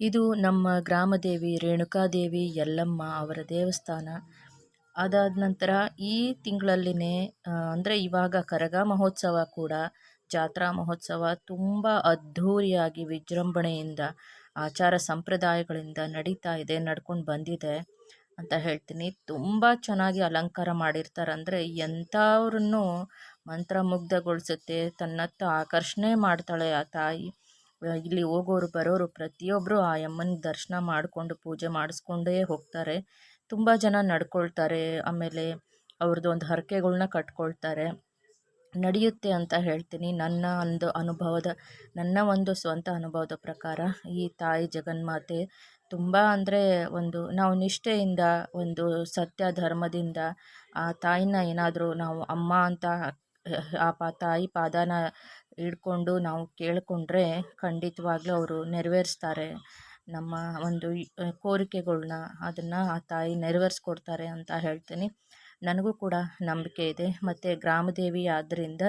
ಇದು ನಮ್ಮ ಗ್ರಾಮದೇವಿ, ರೇಣುಕಾದೇವಿ, ಯಲ್ಲಮ್ಮ ಅವರ ದೇವಸ್ಥಾನ. ಅದಾದ ನಂತರ ಈ ತಿಂಗಳಲ್ಲಿನೇ ಅಂದರೆ ಇವಾಗ ಕರಗ ಮಹೋತ್ಸವ ಕೂಡ, ಜಾತ್ರಾ ಮಹೋತ್ಸವ ತುಂಬ ಅದ್ಧೂರಿಯಾಗಿ ವಿಜೃಂಭಣೆಯಿಂದ, ಆಚಾರ ಸಂಪ್ರದಾಯಗಳಿಂದ ನಡೀತಾ ಇದೆ, ನಡ್ಕೊಂಡು ಬಂದಿದೆ ಅಂತ ಹೇಳ್ತೀನಿ. ತುಂಬ ಚೆನ್ನಾಗಿ ಅಲಂಕಾರ ಮಾಡಿರ್ತಾರೆ. ಅಂದರೆ ಎಂಥವ್ರನ್ನೂ ಮಂತ್ರಮುಗ್ಧಗೊಳಿಸುತ್ತೆ, ತನ್ನತ್ತ ಆಕರ್ಷಣೆ ಮಾಡ್ತಾಳೆ ಆ ತಾಯಿ. ಇಲ್ಲಿ ಹೋಗೋರು, ಬರೋರು ಪ್ರತಿಯೊಬ್ಬರು ಆ ಅಮ್ಮನ ದರ್ಶನ ಮಾಡಿಕೊಂಡು ಪೂಜೆ ಮಾಡಿಸ್ಕೊಂಡೇ ಹೋಗ್ತಾರೆ. ತುಂಬ ಜನ ನಡ್ಕೊಳ್ತಾರೆ, ಆಮೇಲೆ ಅವ್ರದ್ದು ಒಂದು ಹರಕೆಗಳನ್ನ ಕಟ್ಕೊಳ್ತಾರೆ. ನಡೆಯುತ್ತೆ ಅಂತ ಹೇಳ್ತೀನಿ. ನನ್ನ ಒಂದು ಅನುಭವದ, ನನ್ನ ಒಂದು ಸ್ವಂತ ಅನುಭವದ ಪ್ರಕಾರ ಈ ತಾಯಿ ಜಗನ್ಮಾತೆ ತುಂಬ ಅಂದರೆ ಒಂದು ನಾವು ನಿಷ್ಠೆಯಿಂದ, ಒಂದು ಸತ್ಯ ಧರ್ಮದಿಂದ ಆ ತಾಯಿನ ಏನಾದರೂ ನಾವು ಅಮ್ಮ ಅಂತ ಆ ಪಾ ತಾಯಿ ಪಾದನ ಹಿಡ್ಕೊಂಡು ನಾವು ಕೇಳಿಕೊಂಡ್ರೆ ಖಂಡಿತವಾಗ್ಲೂ ಅವರು ನೆರವೇರಿಸ್ತಾರೆ. ನಮ್ಮ ಒಂದು ಕೋರಿಕೆಗಳನ್ನ ಅದನ್ನು ಆ ತಾಯಿ ನೆರವೇರಿಸ್ಕೊಡ್ತಾರೆ ಅಂತ ಹೇಳ್ತೀನಿ. ನನಗೂ ಕೂಡ ನಂಬಿಕೆ ಇದೆ. ಮತ್ತು ಗ್ರಾಮದೇವಿ ಆದ್ದರಿಂದ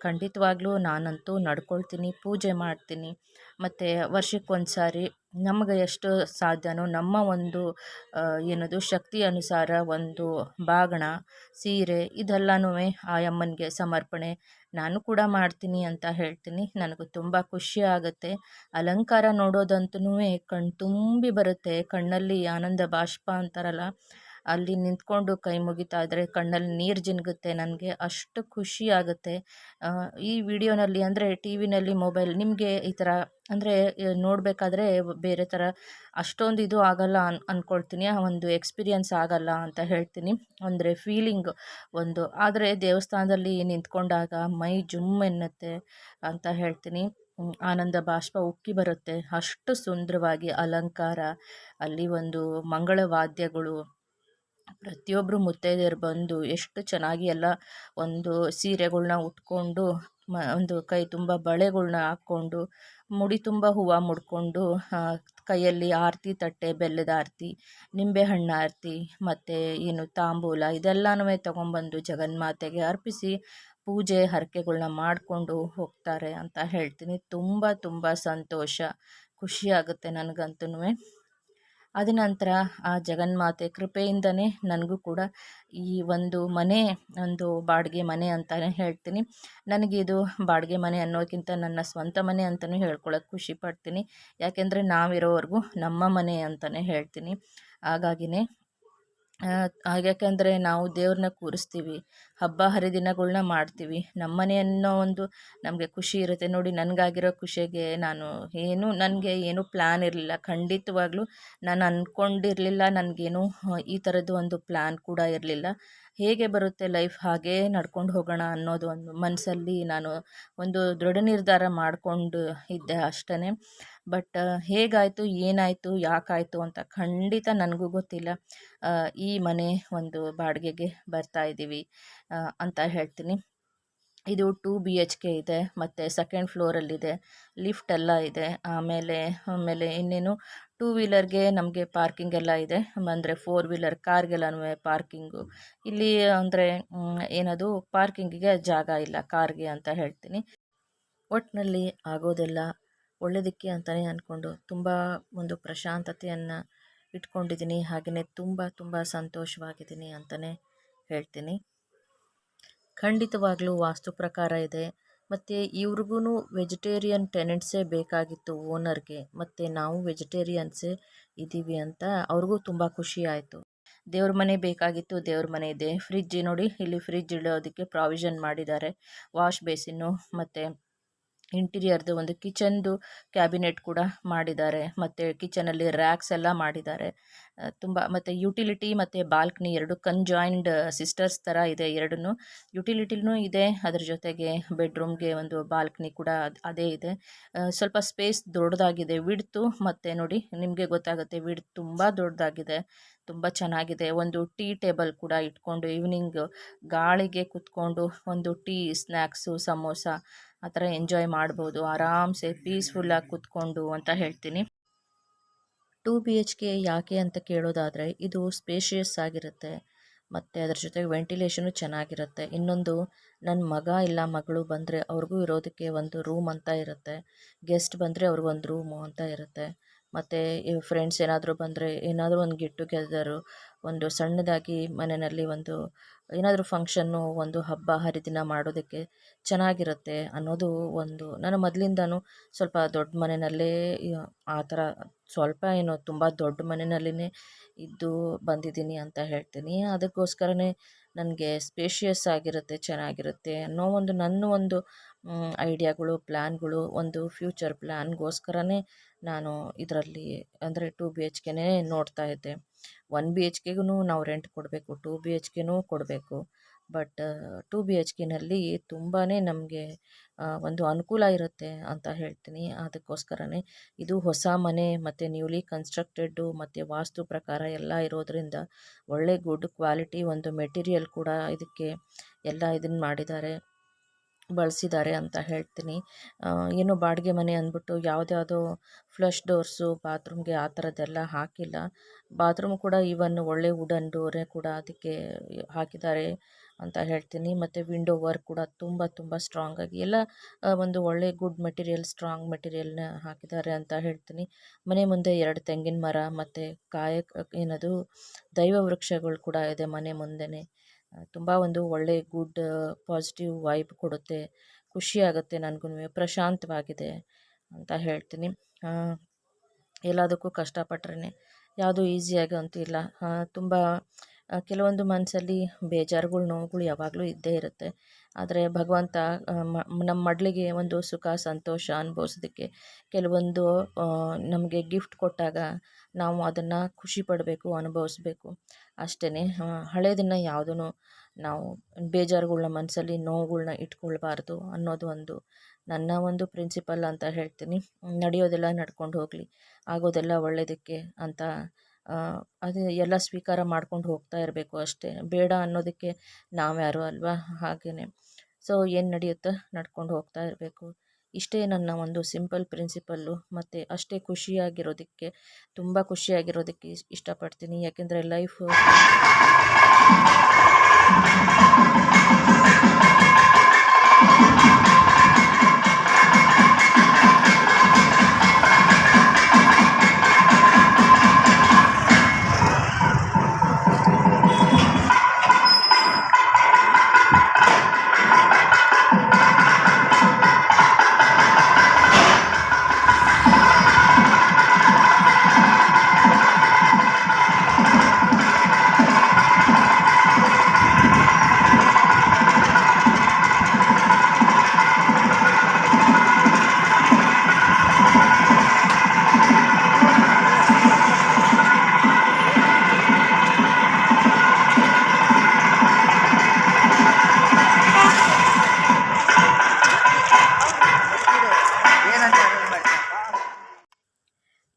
ಖಂಡಿತವಾಗ್ಲೂ ನಾನಂತೂ ನಡ್ಕೊಳ್ತೀನಿ, ಪೂಜೆ ಮಾಡ್ತೀನಿ. ಮತ್ತು ವರ್ಷಕ್ಕೊಂದು ಸಾರಿ ನಮ್ಗೆ ಎಷ್ಟು ಸಾಧ್ಯನೋ ನಮ್ಮ ಒಂದು ಏನದು ಶಕ್ತಿ ಅನುಸಾರ ಒಂದು ಬಾಗಣ, ಸೀರೆ ಇದೆಲ್ಲನೂ ಆ ಅಮ್ಮನಿಗೆ ಸಮರ್ಪಣೆ. ನಾನು ಕೂಡ ಮಾಡ್ತೀನಿ ಅಂತ ಹೇಳ್ತೀನಿ. ನನಗೂ ತುಂಬ ಖುಷಿ ಆಗುತ್ತೆ. ಅಲಂಕಾರ ನೋಡೋದಂತೂ ಕಣ್ಣು ತುಂಬಿ ಬರುತ್ತೆ. ಕಣ್ಣಲ್ಲಿ ಆನಂದ ಬಾಷ್ಪ ಅಂತಾರಲ್ಲ ಅಲ್ಲಿ ನಿಂತ್ಕೊಂಡು ಕೈ ಮುಗಿತಾ ಇದ್ದರೆ ಕಣ್ಣಲ್ಲಿ ನೀರು ಜಿನ್ಗುತ್ತೆ, ನನಗೆ ಅಷ್ಟು ಖುಷಿ ಆಗುತ್ತೆ. ಈ ವಿಡಿಯೋನಲ್ಲಿ ಅಂದರೆ ಟಿ ವಿನಲ್ಲಿ ಮೊಬೈಲ್ ನಿಮಗೆ ಈ ಥರ ಅಂದರೆ ನೋಡಬೇಕಾದ್ರೆ ಬೇರೆ ಥರ ಅಷ್ಟೊಂದು ಇದು ಆಗಲ್ಲ ಅನ್ ಅಂದ್ಕೊಳ್ತೀನಿ ಒಂದು ಎಕ್ಸ್ಪೀರಿಯನ್ಸ್ ಆಗಲ್ಲ ಅಂತ ಹೇಳ್ತೀನಿ. ಅಂದರೆ ಫೀಲಿಂಗ್ ಒಂದು. ಆದರೆ ದೇವಸ್ಥಾನದಲ್ಲಿ ನಿಂತ್ಕೊಂಡಾಗ ಮೈ ಜುಮ್ ಎನ್ನುತ್ತೆ ಅಂತ ಹೇಳ್ತೀನಿ. ಆನಂದ ಬಾಷ್ಪ ಉಕ್ಕಿ ಬರುತ್ತೆ. ಅಷ್ಟು ಸುಂದರವಾಗಿ ಅಲಂಕಾರ, ಅಲ್ಲಿ ಒಂದು ಮಂಗಳ ವಾದ್ಯಗಳು ಪ್ರತಿಯೊಬ್ಬರು ಮುತ್ತೈದೆಯರು ಬಂದು ಎಷ್ಟು ಚೆನ್ನಾಗಿ ಎಲ್ಲ ಒಂದು ಸೀರೆಗಳನ್ನ ಉಟ್ಕೊಂಡು, ಮ, ಒಂದು ಕೈ ತುಂಬ ಬಳೆಗಳ್ನ ಹಾಕ್ಕೊಂಡು, ಮುಡಿ ತುಂಬ ಹೂವು ಮುಡ್ಕೊಂಡು ಕೈಯಲ್ಲಿ ಆರತಿ ತಟ್ಟೆ, ಬೆಲ್ಲದ ಆರತಿ ನಿಂಬೆಹಣ್ಣು ಆರತಿ, ಮತ್ತು ಏನು ತಾಂಬೂಲ ಇದೆಲ್ಲನೂ ತೊಗೊಂಬಂದು ಜಗನ್ಮಾತೆಗೆ ಅರ್ಪಿಸಿ ಪೂಜೆ ಹರಕೆಗಳನ್ನ ಮಾಡಿಕೊಂಡು ಹೋಗ್ತಾರೆ ಅಂತ ಹೇಳ್ತೀನಿ. ತುಂಬ ತುಂಬ ಸಂತೋಷ. ಖುಷಿಯಾಗುತ್ತೆ ನನಗಂತೂ ಅದ ನಂತರ ಆ ಜಗನ್ಮಾತೆ ಕೃಪೆಯಿಂದನೇ ನನಗೂ ಕೂಡ ಈ ಒಂದು ಮನೆ, ಒಂದು ಬಾಡಿಗೆ ಮನೆ ಅಂತಲೇ ಹೇಳ್ತೀನಿ. ನನಗಿದು ಬಾಡಿಗೆ ಮನೆ ಅನ್ನೋಕ್ಕಿಂತ ನನ್ನ ಸ್ವಂತ ಮನೆ ಅಂತಲೂ ಹೇಳ್ಕೊಳ್ಳೋಕೆ ಖುಷಿ ಪಡ್ತೀನಿ. ಯಾಕೆಂದರೆ ನಾವಿರೋವರೆಗೂ ನಮ್ಮ ಮನೆ ಅಂತಲೇ ಹೇಳ್ತೀನಿ. ಹಾಗಾಗಿನೇ ಯಾಕೆಂದರೆ ನಾವು ದೇವ್ರನ್ನ ಕೂರಿಸ್ತೀವಿ, ಹಬ್ಬ ಹರಿದಿನಗಳನ್ನ ಮಾಡ್ತೀವಿ. ನಮ್ಮನೆ ಅನ್ನೋ ಒಂದು ನಮಗೆ ಖುಷಿ ಇರುತ್ತೆ. ನೋಡಿ, ನನಗಾಗಿರೋ ಖುಷಿಗೆ ನಾನು ಏನು, ನನಗೆ ಏನೂ ಪ್ಲ್ಯಾನ್ ಇರಲಿಲ್ಲ. ಖಂಡಿತವಾಗ್ಲೂ ನಾನು ಅಂದ್ಕೊಂಡಿರಲಿಲ್ಲ ನನಗೇನು, ಈ ಥರದ್ದು ಒಂದು ಪ್ಲ್ಯಾನ್ ಕೂಡ ಇರಲಿಲ್ಲ. ಹೇಗೆ ಬರುತ್ತೆ ಲೈಫ್, ಹಾಗೇ ನಡ್ಕೊಂಡು ಹೋಗೋಣ ಅನ್ನೋದು ಒಂದು ಮನಸ್ಸಲ್ಲಿ ನಾನು ಒಂದು ದೃಢ ನಿರ್ಧಾರ ಮಾಡಿಕೊಂಡು ಇದ್ದೆ ಅಷ್ಟೇ ಬಟ್ ಹೇಗಾಯಿತು, ಏನಾಯಿತು, ಯಾಕಾಯಿತು ಅಂತ ಖಂಡಿತ ನನಗೂ ಗೊತ್ತಿಲ್ಲ. ಈ ಮನೆ ಒಂದು ಬಾಡಿಗೆಗೆ ಬರ್ತಾ ಇದ್ದೀವಿ ಅಂತ ಹೇಳ್ತೀನಿ. ಇದು ಟೂ ಬಿ ಎಚ್ ಕೆ ಇದೆ, ಮತ್ತು ಸೆಕೆಂಡ್ ಫ್ಲೋರಲ್ಲಿದೆ ಲಿಫ್ಟ್ ಎಲ್ಲ ಇದೆ, ಆಮೇಲೆ ಆಮೇಲೆ ಇನ್ನೇನು ಟೂ ವೀಲರ್ಗೆ ನಮಗೆ ಪಾರ್ಕಿಂಗ್ ಎಲ್ಲ ಇದೆ, ಅಂದರೆ ಫೋರ್ ವೀಲರ್ ಕಾರ್ಗೆಲ್ಲನೂ ಪಾರ್ಕಿಂಗು ಇಲ್ಲಿ ಅಂದರೆ ಏನದು ಪಾರ್ಕಿಂಗಿಗೆ ಜಾಗ ಇಲ್ಲ ಕಾರ್ಗೆ ಅಂತ ಹೇಳ್ತೀನಿ. ಒಟ್ಟಿನಲ್ಲಿ ಆಗೋದೆಲ್ಲ ಒಳ್ಳೆಯದಕ್ಕೆ ಅಂತಲೇ ಅಂದ್ಕೊಂಡು ತುಂಬ ಒಂದು ಪ್ರಶಾಂತತೆಯನ್ನು ಇಟ್ಕೊಂಡಿದ್ದೀನಿ ಹಾಗೆಯೇ ತುಂಬ ತುಂಬ ಸಂತೋಷವಾಗಿದ್ದೀನಿ ಅಂತಲೇ ಹೇಳ್ತೀನಿ. ಖಂಡಿತವಾಗ್ಲೂ ವಾಸ್ತು ಪ್ರಕಾರ ಇದೆ. ಮತ್ತು ಇವ್ರಿಗೂ ವೆಜಿಟೇರಿಯನ್ ಟೆನೆಂಟ್ಸೇ ಬೇಕಾಗಿತ್ತು ಓನರ್ಗೆ. ಮತ್ತು ನಾವು ವೆಜಿಟೇರಿಯನ್ಸೇ ಇದ್ದೀವಿ ಅಂತ ಅವ್ರಿಗೂ ತುಂಬ ಖುಷಿ ಆಯಿತು. ದೇವ್ರ ಮನೆ ಬೇಕಾಗಿತ್ತು, ದೇವ್ರ ಮನೆ ಇದೆ. ಫ್ರಿಜ್ ನೋಡಿ, ಇಲ್ಲಿ ಫ್ರಿಜ್ ಇಡೋದಕ್ಕೆ ಪ್ರಾವಿಷನ್ ಮಾಡಿದ್ದಾರೆ. ವಾಶ್ ಬೇಸಿನ್ನು ಮತ್ತು ಇಂಟೀರಿಯರ್ದು ಒಂದು ಕಿಚನ್ದು ಕ್ಯಾಬಿನೆಟ್ ಕೂಡ ಮಾಡಿದ್ದಾರೆ. ಮತ್ತು ಕಿಚನಲ್ಲಿ ರ್ಯಾಕ್ಸ್ ಎಲ್ಲ ಮಾಡಿದ್ದಾರೆ. ತುಂಬ ಮತ್ತು ಯುಟಿಲಿಟಿ ಮತ್ತು ಬಾಲ್ಕನಿ ಎರಡು ಕನ್ಜಾಯಿಂಡ್ ಸಿಸ್ಟರ್ಸ್ ಥರ ಇದೆ ಎರಡೂ ಯುಟಿಲಿಟಿನೂ ಇದೆ, ಅದ್ರ ಜೊತೆಗೆ ಬೆಡ್ರೂಮ್ಗೆ ಒಂದು ಬಾಲ್ಕನಿ ಕೂಡ ಅದೇ ಇದೆ. ಸ್ವಲ್ಪ ಸ್ಪೇಸ್ ದೊಡ್ಡದಾಗಿದೆ ವಿಡ್ತು ಮತ್ತು ನೋಡಿ ನಿಮಗೆ ಗೊತ್ತಾಗುತ್ತೆ ವಿಡ್ ತುಂಬ ದೊಡ್ಡದಾಗಿದೆ, ತುಂಬ ಚೆನ್ನಾಗಿದೆ. ಒಂದು ಟೀ ಟೇಬಲ್ ಕೂಡ ಇಟ್ಕೊಂಡು ಈವ್ನಿಂಗ್ ಗಾಳಿಗೆ ಕುತ್ಕೊಂಡು ಒಂದು ಟೀ ಸ್ನ್ಯಾಕ್ಸು ಸಮೋಸ, ಆ ಥರ ಎಂಜಾಯ್ ಮಾಡ್ಬೋದು. ಆರಾಮ್ಸೆ ಪೀಸ್ಫುಲ್ಲಾಗಿ ಕೂತ್ಕೊಂಡು ಅಂತ ಹೇಳ್ತೀನಿ. ಟೂ ಬಿ ಎಚ್ ಕೆ ಯಾಕೆ ಅಂತ ಕೇಳೋದಾದರೆ, ಇದು ಸ್ಪೇಷಿಯಸ್ ಆಗಿರುತ್ತೆ. ಮತ್ತು ಅದ್ರ ಜೊತೆಗೆ ವೆಂಟಿಲೇಷನು ಚೆನ್ನಾಗಿರುತ್ತೆ. ಇನ್ನೊಂದು ನನ್ನ ಮಗ ಇಲ್ಲ ಮಗಳು ಬಂದರೆ ಅವ್ರಿಗೂ ಇರೋದಕ್ಕೆ ಒಂದು ರೂಮ್ ಅಂತ ಇರುತ್ತೆ. ಗೆಸ್ಟ್ ಬಂದರೆ ಅವ್ರಿಗೊಂದು ರೂಮು ಅಂತ ಇರುತ್ತೆ. ಮತ್ತು ಫ್ರೆಂಡ್ಸ್ ಏನಾದರೂ ಬಂದರೆ ಏನಾದರೂ ಒಂದು ಗೆಟ್ ಟುಗೆದರು, ಒಂದು ಸಣ್ಣದಾಗಿ ಮನೆಯಲ್ಲಿ ಒಂದು ಏನಾದರೂ ಫಂಕ್ಷನ್ನು ಒಂದು ಹಬ್ಬ, ಹರಿದಿನ ಮಾಡೋದಕ್ಕೆ ಚೆನ್ನಾಗಿರುತ್ತೆ ಅನ್ನೋದು ಒಂದು ನಾನು ಮೊದಲಿಂದನೂ ಸ್ವಲ್ಪ ದೊಡ್ಡ ಮನೆಯಲ್ಲೇ ಆ ಥರ ಸ್ವಲ್ಪ ಏನು ತುಂಬ ದೊಡ್ಡ ಮನೆಯಲ್ಲಿನೇ ಇದ್ದು ಬಂದಿದ್ದೀನಿ ಅಂತ ಹೇಳ್ತೀನಿ. ಅದಕ್ಕೋಸ್ಕರನೇ ನನಗೆ ಸ್ಪೇಷಿಯಸ್ ಆಗಿರುತ್ತೆ, ಚೆನ್ನಾಗಿರುತ್ತೆ ಅನ್ನೋ ಒಂದು ನನ್ನ ಒಂದು ಐಡಿಯಾಗಳು ಪ್ಲ್ಯಾನ್ಗಳು ಒಂದು ಫ್ಯೂಚರ್ ಪ್ಲ್ಯಾನ್ಗೋಸ್ಕರನೇ ನಾನು ಇದರಲ್ಲಿ, ಅಂದರೆ ಟು ಬಿ ಎಚ್ ಕೆನೇ ನೋಡ್ತಾ ಇದ್ದೆ. ಒನ್ ಬಿ ಎಚ್ ಕೆಗೂ ನಾವು ರೆಂಟ್ ಕೊಡಬೇಕು ಟೂ ಬಿ ಎಚ್ ಕೆನೂ ಕೊಡಬೇಕು. ಬಟ್ ಟು ಬಿ ಎಚ್ ಕೆನಲ್ಲಿ ತುಂಬಾ ನಮಗೆ ಒಂದು ಅನುಕೂಲ ಇರುತ್ತೆ ಅಂತ ಹೇಳ್ತೀನಿ. ಅದಕ್ಕೋಸ್ಕರನೇ ಇದು ಹೊಸ ಮನೆ ಮತ್ತು ನ್ಯೂಲಿ ಕನ್ಸ್ಟ್ರಕ್ಟೆಡ್ಡು ಮತ್ತು ವಾಸ್ತು ಪ್ರಕಾರ ಎಲ್ಲ ಇರೋದರಿಂದ ಒಳ್ಳೆ ಗುಡ್ ಕ್ವಾಲಿಟಿ ಒಂದು ಮೆಟೀರಿಯಲ್ ಕೂಡ ಇದಕ್ಕೆ ಎಲ್ಲ ಇದನ್ನು ಮಾಡಿದ್ದಾರೆ. ಬಳಸಿದ್ದಾರೆ ಅಂತ ಹೇಳ್ತೀನಿ. ಏನು ಬಾಡಿಗೆ ಮನೆ ಅಂದ್ಬಿಟ್ಟು ಯಾವುದ್ಯಾವುದೋ ಫ್ಲಶ್ ಡೋರ್ಸು, ಬಾತ್ರೂಮ್ಗೆ ಆ ಥರದ್ದೆಲ್ಲ ಹಾಕಿಲ್ಲ. ಬಾತ್ರೂಮ್ ಕೂಡ ಈವನ್ ಒಳ್ಳೆ ವುಡನ್ ಡೋರೇ ಕೂಡ ಅದಕ್ಕೆ ಹಾಕಿದ್ದಾರೆ ಅಂತ ಹೇಳ್ತೀನಿ. ಮತ್ತು ವಿಂಡೋ ವರ್ಕ್ ಕೂಡ ತುಂಬ ತುಂಬ ಸ್ಟ್ರಾಂಗಾಗಿ ಎಲ್ಲ ಒಂದು ಒಳ್ಳೆ ಗುಡ್ ಮೆಟೀರಿಯಲ್ ಸ್ಟ್ರಾಂಗ್ ಮೆಟೀರಿಯಲ್ನ ಹಾಕಿದ್ದಾರೆ ಅಂತ ಹೇಳ್ತೀನಿ. ಮನೆ ಮುಂದೆ ಎರಡು ತೆಂಗಿನ ಮರ, ಮತ್ತು ಕಾಯ ಏನದು ದೈವ ವೃಕ್ಷಗಳು ಕೂಡ ಇದೆ ಮನೆ ಮುಂದೆನೇ. ತುಂಬ ಒಂದು ಒಳ್ಳೆ ಗುಡ್ ಪಾಸಿಟಿವ್ ವೈಬ್ ಕೊಡುತ್ತೆ. ಖುಷಿಯಾಗುತ್ತೆ ನನಗೂ ಪ್ರಶಾಂತವಾಗಿದೆ ಅಂತ ಹೇಳ್ತೀನಿ. ಎಲ್ಲದಕ್ಕೂ ಕಷ್ಟಪಟ್ರೇ ಯಾವುದೂ ಈಸಿಯಾಗಿ ಅಂತಿಲ್ಲ. ಇಲ್ಲ ತುಂಬ ಕೆಲವೊಂದು ಮನಸ್ಸಲ್ಲಿ ಬೇಜಾರುಗಳು, ನೋವುಗಳು ಯಾವಾಗಲೂ ಇದ್ದೇ ಇರುತ್ತೆ. ಆದರೆ ಭಗವಂತ ನಮ್ಮ ಮಡಲಿಗೆ ಒಂದು ಸುಖ, ಸಂತೋಷ ಅನುಭವಿಸೋದಕ್ಕೆ ಕೆಲವೊಂದು ನಮಗೆ ಗಿಫ್ಟ್ ಕೊಟ್ಟಾಗ ನಾವು ಅದನ್ನು ಖುಷಿ ಪಡಬೇಕು, ಅನುಭವಿಸ್ಬೇಕು. ಅಷ್ಟೇ ಹಳೇದನ್ನು ಯಾವುದೂ ನಾವು ಬೇಜಾರುಗಳ್ನ ಮನಸ್ಸಲ್ಲಿ ನೋವುಗಳ್ನ ಇಟ್ಕೊಳ್ಬಾರ್ದು ಅನ್ನೋದು ಒಂದು ನನ್ನ ಒಂದು ಪ್ರಿನ್ಸಿಪಲ್ ಅಂತ ಹೇಳ್ತೀನಿ. ನಡೆಯೋದೆಲ್ಲ ನಡ್ಕೊಂಡು ಹೋಗಲಿ. ಆಗೋದೆಲ್ಲ ಒಳ್ಳೆಯದಕ್ಕೆ ಅಂತ ಅದು ಎಲ್ಲ ಸ್ವೀಕಾರ ಮಾಡ್ಕೊಂಡು ಹೋಗ್ತಾ ಇರಬೇಕು ಅಷ್ಟೇ. ಬೇಡ ಅನ್ನೋದಕ್ಕೆ ನಾವ್ಯಾರು ಅಲ್ವಾ? ಹಾಗೇ ಸೊ ಏನು ನಡೆಯುತ್ತೋ ನಡ್ಕೊಂಡು ಹೋಗ್ತಾ ಇರಬೇಕು. ಇಷ್ಟೇ ನನ್ನ ಒಂದು ಸಿಂಪಲ್ ಪ್ರಿನ್ಸಿಪಲ್ಲು ಮತ್ತು ಅಷ್ಟೇ ಖುಷಿಯಾಗಿರೋದಕ್ಕೆ, ತುಂಬ ಖುಷಿಯಾಗಿರೋದಕ್ಕೆ ಇಷ್ಟಪಡ್ತೀನಿ. ಯಾಕೆಂದರೆ ಲೈಫು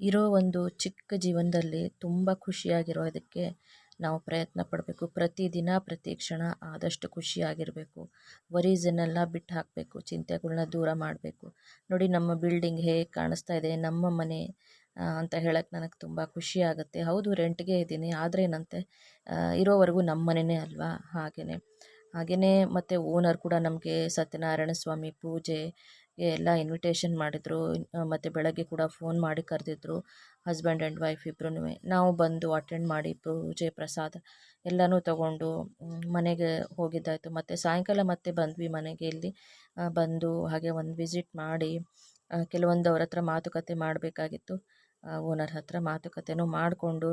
ಇರೋ ಒಂದು ಚಿಕ್ಕ ಜೀವನದಲ್ಲಿ ತುಂಬ ಖುಷಿಯಾಗಿರೋದಕ್ಕೆ ನಾವು ಪ್ರಯತ್ನ ಪಡಬೇಕು. ಪ್ರತಿದಿನ, ಪ್ರತಿ ಕ್ಷಣ ಆದಷ್ಟು ಖುಷಿಯಾಗಿರಬೇಕು. ವರೀಸನ್ನೆಲ್ಲ ಬಿಟ್ಟು ಹಾಕಬೇಕು. ಚಿಂತೆಗಳನ್ನ ದೂರ ಮಾಡಬೇಕು. ನೋಡಿ, ನಮ್ಮ ಬಿಲ್ಡಿಂಗ್ ಹೇಗೆ ಕಾಣಿಸ್ತಾ ಇದೆ, ನಮ್ಮ ಮನೆ ಅಂತ ಹೇಳಕ್ಕೆ ನನಗೆ ತುಂಬ ಖುಷಿ ಆಗುತ್ತೆ. ಹೌದು, ರೆಂಟ್ಗೆ ಇದ್ದೀನಿ, ಆದರೆ ಆದ್ರೇನಂತೆ ಇರೋವರೆಗೂ ನಮ್ಮ ಮನೆಯೇ ಅಲ್ವಾ? ಹಾಗೆಯೇ ಹಾಗೆಯೇ ಮತ್ತು ಓನರ್ ಕೂಡ ನಮಗೆ ಸತ್ಯನಾರಾಯಣ ಸ್ವಾಮಿ ಪೂಜೆ ಎಲ್ಲ ಇನ್ವಿಟೇಷನ್ ಮಾಡಿದರು. ಮತ್ತು ಬೆಳಗ್ಗೆ ಕೂಡ ಫೋನ್ ಮಾಡಿ ಕರೆದಿದ್ರು. ಹಸ್ಬೆಂಡ್ ಆ್ಯಂಡ್ ವೈಫ್ ಇಬ್ಬರೂ ನಾವು ಬಂದು ಅಟೆಂಡ್ ಮಾಡಿ ಪೂಜೆ, ಪ್ರಸಾದ ಎಲ್ಲನೂ ತಗೊಂಡು ಮನೆಗೆ ಹೋಗಿದ್ದಾಯಿತು. ಮತ್ತು ಸಾಯಂಕಾಲ ಮತ್ತೆ ಬಂದ್ವಿ ಮನೆಗೆ ಇಲ್ಲಿ. ಬಂದು ಹಾಗೆ ಒಂದು ವಿಸಿಟ್ ಮಾಡಿ ಕೆಲವೊಂದು ಅವ್ರ ಹತ್ರ ಮಾತುಕತೆ ಮಾಡಬೇಕಾಗಿತ್ತು. ಓನರ್ ಹತ್ರ ಮಾತುಕತೆನೂ ಮಾಡಿಕೊಂಡು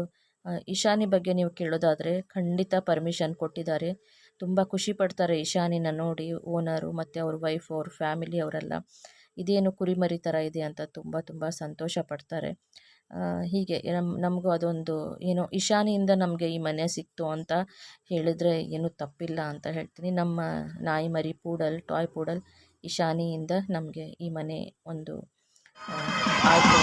ಈಶಾನಿ ಬಗ್ಗೆ ನೀವು ಕೇಳೋದಾದರೆ ಖಂಡಿತ ಪರ್ಮಿಷನ್ ಕೊಟ್ಟಿದ್ದಾರೆ. ತುಂಬ ಖುಷಿ ಪಡ್ತಾರೆ ಈಶಾನಿನ ನೋಡಿ ಓನರು ಮತ್ತು ಅವ್ರ ವೈಫ್ ಅವ್ರ ಫ್ಯಾಮಿಲಿ ಅವರೆಲ್ಲ. ಇದೇನು ಕುರಿಮರಿ ಥರ ಇದೆ ಅಂತ ತುಂಬ ತುಂಬ ಸಂತೋಷ ಪಡ್ತಾರೆ. ಹೀಗೆ ನಮ್ಮ ನಮಗೂ ಅದೊಂದು ಏನೋ ಇಶಾನಿಯಿಂದ ನಮಗೆ ಈ ಮನೆ ಸಿಕ್ತು ಅಂತ ಹೇಳಿದರೆ ಏನೂ ತಪ್ಪಿಲ್ಲ ಅಂತ ಹೇಳ್ತೀನಿ. ನಮ್ಮ ನಾಯಿ ಮರಿ ಪೂಡಲ್ ಟಾಯ್ ಪೂಡಲ್ ಇಶಾನಿಯಿಂದ ನಮಗೆ ಈ ಮನೆ ಒಂದು ಆಯಿತು